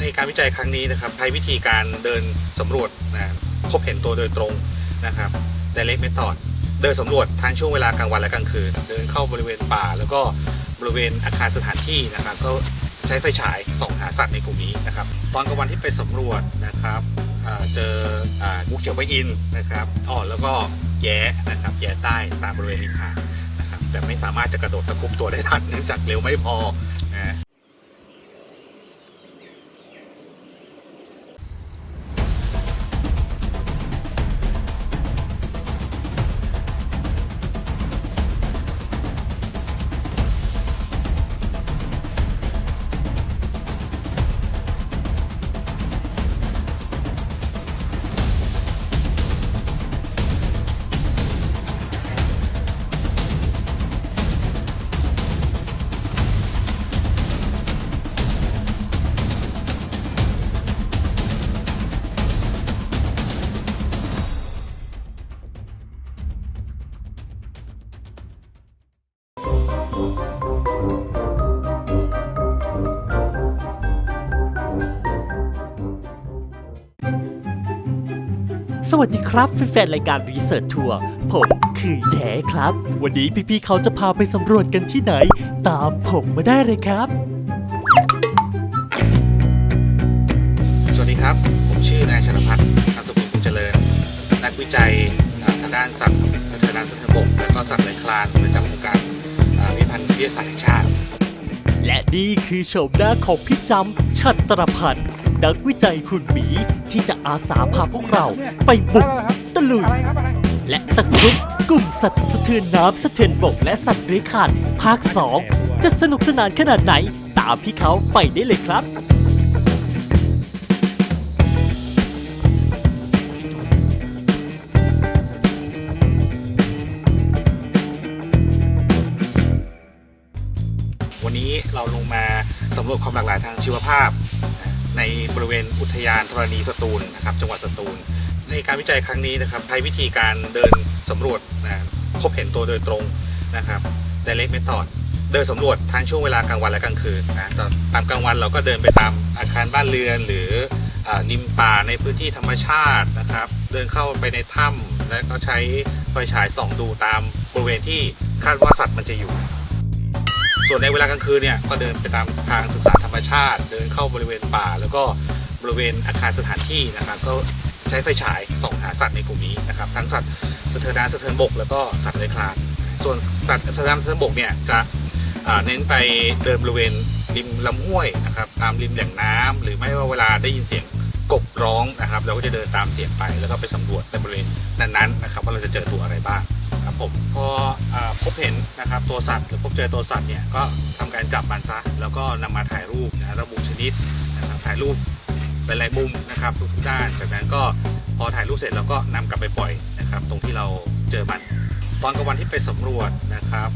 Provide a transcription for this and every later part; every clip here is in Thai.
ในการวิจัยครั้งนี้นะครับใช้วิธีการเดินสำรวจนะพบเห็นตัวโดยตรงนะครับ direct method เดินสำรวจทั้งช่วงเวลากลางวันและกลางคืน เดินเข้าบริเวณป่า แล้วก็บริเวณอาคารสถานที่นะครับ ก็ใช้ไฟฉายส่องหาสัตว์ในกลุ่มนี้นะครับ ตอนกลางวันที่ไปสำรวจนะครับเจองูเขียวใบอินนะครับอ๋อนแล้วก็แย้นะครับ แย้ใต้ตามบริเวณริมหาดนะครับแต่ไม่สามารถจะกระโดดตะคุบตัวได้ทันเนื่องจากเร็วไม่พอ สวัสดีครับแฟนๆรายการรีเสิร์ชทัวร์ผมคือแย่ครับ วันนี้พี่ๆเขาจะพาไปสำรวจกันที่ไหน ตามผมมาได้เลยครับ สวัสดีครับ ผมชื่อนายชนพัฒน์นามสกุลคุณเจริญ นักวิจัยอ่าทางด้านสัตว์พัฒนาสัตว์ทางบกและก็สัตว์เลื้อยคลานประจำองค์การอ่าพิพิธภัณฑ์วิทยาศาสตร์แห่งชาติ และนี่คือโฉมหน้าของพี่จำชัตรพันธ์ นักวิจัยหุ่นหมีที่จะอาสาพาพวกเราไปบุกตะลุย และตะครุบกลุ่มสัตว์สะเทือนน้ำสะเทือนบกและสัตว์เลื้อยคลานภาค 2 จะสนุกสนานขนาดไหน ตามพี่เขาไปได้เลยครับวันนี้เราลงมาสำรวจความหลากหลายทางชีวภาพ ในบริเวณอุทยานธรณีสตูลนะครับ จังหวัดสตูล ในการวิจัยครั้งนี้นะครับใช้วิธีการเดินสำรวจนะพบเห็นตัวโดยตรงนะครับ direct method เดินสำรวจทั้งช่วงเวลากลางวันและกลางคืนนะตตามกลางวันเราก็เดินไปตามอาคารบ้านเรือน หรือนิมป่าในพื้นที่ธรรมชาตินะครับ เดินเข้าไปในถ้ำและก็ใช้ไฟฉายส่องดูตามบริเวณที่คาดว่าสัตว์มันจะอยู่ ส่วนในเวลากลางคืนเนี่ยก็เดินไปตามทางศึกษาธรรมชาติ เดินเข้าบริเวณป่า แล้วก็บริเวณอาคารสถานที่นะครับก็ใช้ไฟฉายส่องหาสัตว์ในกลุ่มนี้นะครับทั้งสัตว์สะเทินน้ำสะเทินบกแล้วก็สัตว์เลื้อยคลาน ส่วนสัตว์สะเทินน้ำสะเทินบกเนี่ยจะเน้นไปเดินบริเวณริมลำห้วยนะครับตามริมแหล่งน้ำหรือไม่ว่าเวลาได้ยินเสียงกบร้องนะครับ เราก็จะเดินตามเสียงไปแล้วก็ไปสำรวจในบริเวณนั้นๆนะครับว่าเราจะเจอตัวอะไรบ้าง ครับผมพออพบเห็นนะครับตัวสัตว์หรือพบเจอตัวสัตว์เนี่ยก็ทำการจับมันซะแล้วก็นำมาถ่ายรูปนะระบุชนิดนะครับถ่ายรูปหลายๆมุมนะครับทุกด้านจากนั้นก็พอถ่ายรูปเสร็จเราก็นำกลับไปปล่อยนะครับ ตรงที่เราเจอมันตอนกลางวันที่ไปสำรวจนะครับ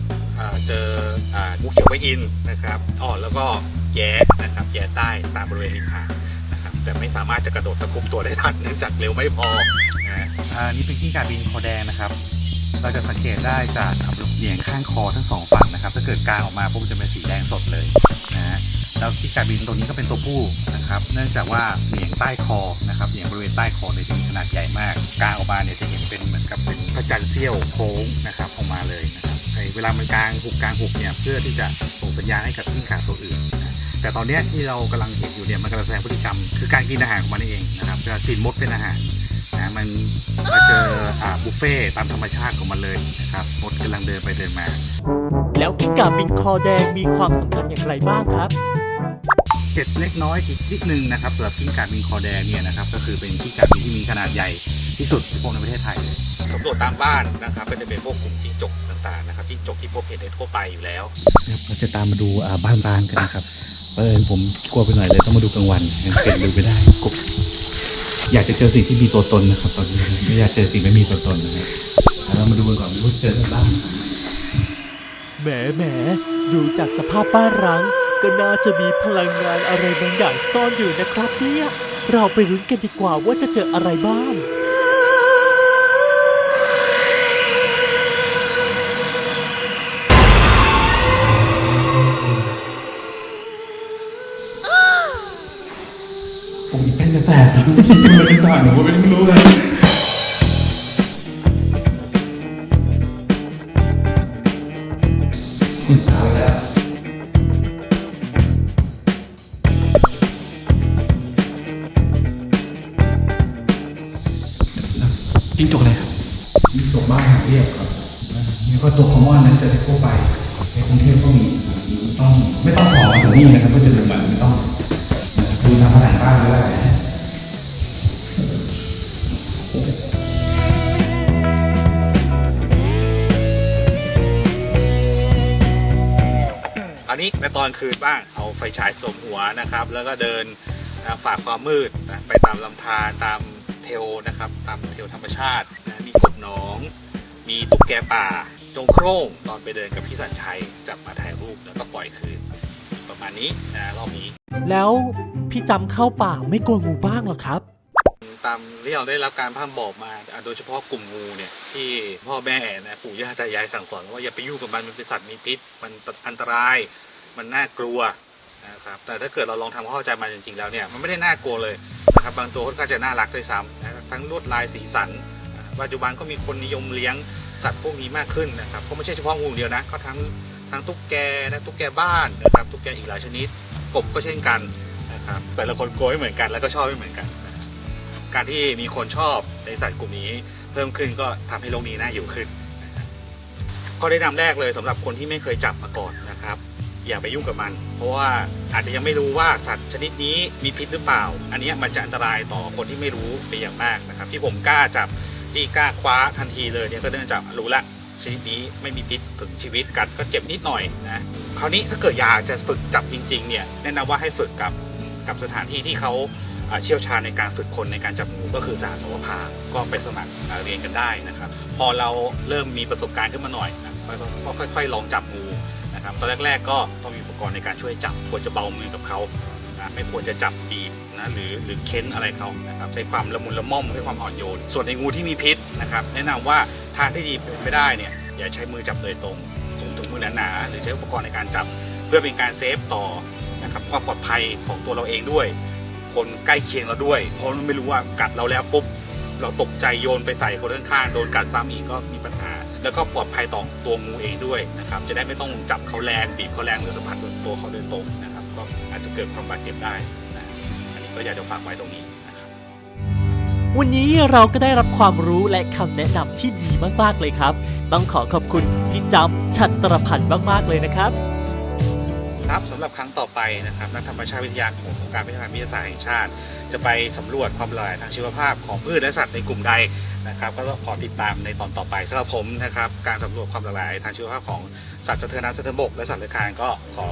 เจองูเขียวใบอินนะครับอ๋อแล้วก็แย้นะครับแย้ใต้ตามบริเวณริมหาดนะครับแต่ไม่สามารถจะกระโดดตะคุบตัวได้ทันเนื่องจากเร็วไม่พอนะอ่านี่เป็นกิ้งก่าบินคอแดงนะครับ เราจะสังเกตได้จากเหนียงข้างคอทั้งสองฝั่งนะครับ ถ้าเกิดกลางออกมาปุ๊บจะเป็นสีแดงสดเลยนะฮะแล้วที่กาบินตัวนี้ก็เป็นตัวผู้นะครับ เนื่องจากว่าเหนียงใต้คอนะครับเหนียงบริเวณใต้คอเนี่ยจะมีขนาดใหญ่มากกลางออกมาเนี่ยจะเห็นเป็นเหมือนกับเป็นพระจันทร์เสี้ยวโค้งนะครับออกมาเลยนะครับไอ้เวลามันกลางหุบกลางหุบเนี่ยเพื่อที่จะส่งสัญญาณให้กับกิ้งก่าตัวอื่นนะแต่ตอนนี้ที่เรากำลังเห็นอยู่เนี่ยมันกำลังแสดงพฤติกรรม คือการกินอาหารของมันเองนะครับจะกินมดเป็นอาหารนะมันเบุฟเฟ่ต์ตามธรรมชาติของมันเลยนะครับมดกำลังเดินไปเดินมา แล้วกิ้งก่าบินคอแดงมีความสำคัญอย่างไรบ้างครับเจ็ดเล็กน้อยอีกนิดนึงนะครับสำหรับกิ้งก่าบินคอแดงเนี่ยนะครับก็คือเป็นกิ้งก่าบินที่มีขนาดใหญ่ที่สุดที่พบในประเทศไทยเลยสำรวจตามบ้านนะครับก็จะเป็นพวกกลุ่มจิ้งจกต่างๆนะครับจิ้งจกที่พบเห็นได้ทั่วไปอยู่แล้วครับเราจะตามมาดูอ่าบ้านร้างกันนะครับเออญผมกลัวไปหน่อยเลยต้องมาดูกลางวันยังเกิดดูไม่ได้กบ อยากจะเจอสิ่งที่มีตัวตนนะครับ ตอนนี้ไม่อยากเจอสิ่งไม่มีตัวตนนะครับแล้วเรามาดูกันก่อนว่าเจออะไรบ้างแหมแหมดูจากสภาพบ้านร้างก็น่าจะมีพลังงานอะไรบางอย่างซ่อนอยู่นะครับเนี่ยเราไปรุ้นกันดีกว่าว่าจะเจออะไรบ้าง ผมเป็นกระแสมันเป็นต่างผมก็ไม่รู้เลยจิ้งจกอะไรครับจิ้งจกบ้านหางเรียบครับนี่ก็ตัวคอมมอนนั้นจะได้ทั่วไปในกรุงเทพก็มีต้องไม่ต้องขอถึงนี่นะครับก็จะดูแบบไม่ต้องดูตามผนังบ้านก็ได้ นนี้ในตอนคืนบ้างเอาไฟฉายสวมหัวนะครับ แล้วก็เดินนะฝ่าความมืดนะไปตามลำธารตามเทลนะครับ ตามเทลธรรมชาตินะมีกบหนอง มีตุ๊กแกป่า จงโคร่งตอนไปเดินกับพี่สัญชัยจับมาถ่ายรูปแล้วก็ปล่อยคืน ประมาณนี้นะรอบนี้ แล้วพี่จำเข้าป่าไม่กลัวงูบ้างเหรอครับ ตามที่เราได้รับการพร่ำบอกมาอะโดยเฉพาะกลุ่มงูเนี่ยที่พ่อแม่นะปู่ย่าตายายสั่งสอนว่าอย่าไปยุ่งกับมันมันเป็นสัตว์มีพิษมันอันตราย มันน่ากลัวนะครับแต่ถ้าเกิดเราลองทำความเข้าใจมันจริงๆแล้วเนี่ยมันไม่ได้น่ากลัวเลยนะครับบางตัวค่อนข้างจะน่ารักด้วยซ้ำนะครับทั้งลวดลายสีสันปัจจุบันก็มีคนนิยมเลี้ยงสัตว์พวกนี้มากขึ้นนะครับก็ไม่ใช่เฉพาะงูงเดียวนะก็ทั้งทั้งตุ๊กแกนะตุ๊กแกบ้านนะครับตุ๊กแกอีกหลายชนิด กบก็เช่นกันนะครับแต่ละคนกลัวไม่เหมือนกันแล้วก็ชอบไม่เหมือนกันนะการที่มีคนชอบในสัตว์กลุ่มนี้ เพิ่มขึ้นก็ทำให้โลกนี้น่าอยู่ขึ้นข้อแนะนำแรกเลยสำหรับคนที่ไม่เคยจับมาก่อนนะครับ อย่าไปยุ่งกับมัน เพราะว่าอาจจะยังไม่รู้ว่าสัตว์ชนิดนี้มีพิษหรือเปล่า อันนี้มันจะอันตรายต่อคนที่ไม่รู้เป็นอย่างมากนะครับ ที่ผมกล้าจับที่กล้าคว้าทันทีเลยเนี่ยก็เนื่องจากรู้ละชนิดนี้ไม่มีพิษถึงชีวิตกัดก็เจ็บนิดหน่อยนะคราวนี้ถ้าเกิดอยากจะฝึกจับจริงๆเนี่ยแนะนำว่าให้ฝึกกับกับสถานที่ที่เขาเชี่ยวชาญในการฝึกคนในการจับงูก็คือสหสวภาก็ไปสมัครเรียนกันได้นะครับ พอเราเริ่มมีประสบการณ์ขึ้นมาหน่อยนะก็ค่อยๆลองจับงู นะครับตอนแรกๆก็ต้องมีอุปกรณ์ในการช่วยจับควรจะเบามือกับเขาไม่ควรจะจับบีบนะหรือหรือเค้นอะไรเขานะครับใช้ความละมุนละม่อมใช้ความอ่อนโยน ส่วนในงูที่มีพิษนะครับแนะนำว่าทางที่ดีเป็นไม่ได้เนี่ยอย่าใช้มือจับโดยตรงสูงถุงมือหนาๆหรือใช้อุปกรณ์ในการจับ เพื่อเป็นการเซฟต่อนะครับความปลอดภัยของตัวเราเองด้วย คนใกล้เคียงเราด้วยเพราะไม่รู้ว่ากัดเราแล้วปุ๊บ เราตกใจโยนไปใส่คนข้างๆโดนกัดซ้ำอีกก็มีปัญหา แล้วก็ปลอดภัยต่อตัวงูเองด้วยนะครับจะได้ไม่ต้องจับเขาแรงบีบเขาแรงหรือสัมผัสโดนตัวเขาโดยตรงนะครับก็อาจจะเกิดความบาดเจ็บได้นะอันนี้ก็อยากจะฝากไว้ตรงนี้นะครับวันนี้เราก็ได้รับความรู้และคำแนะนำที่ดีมากๆเลยครับ ต้องขอขอบคุณพี่จำชัตรพันธ์มากๆเลยนะครับ ครับสำหรับครั้งต่อไปนะครับนักธรรมชาติวิทยาขององค์การพัฒนาวิทยาศาสตร์แห่งชาติ จะไปสำรวจความหลากหลายทางชีวภาพของพืชและสัตว์ในกลุ่มใดนะครับ ก็ขอติดตามในตอนต่อไปสำหรับผมนะครับ การสำรวจความหลากหลายทางชีวภาพของสัตว์สะเทินน้ำสะเทินบกและสัตว์เลื้อยคลานก็ขอ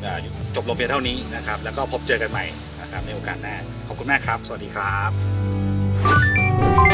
เอ่อจบลงเพียงเท่านี้นะครับ แล้วก็พบเจอกันใหม่นะครับในโอกาสหน้าขอบคุณมากครับ สวัสดีครับ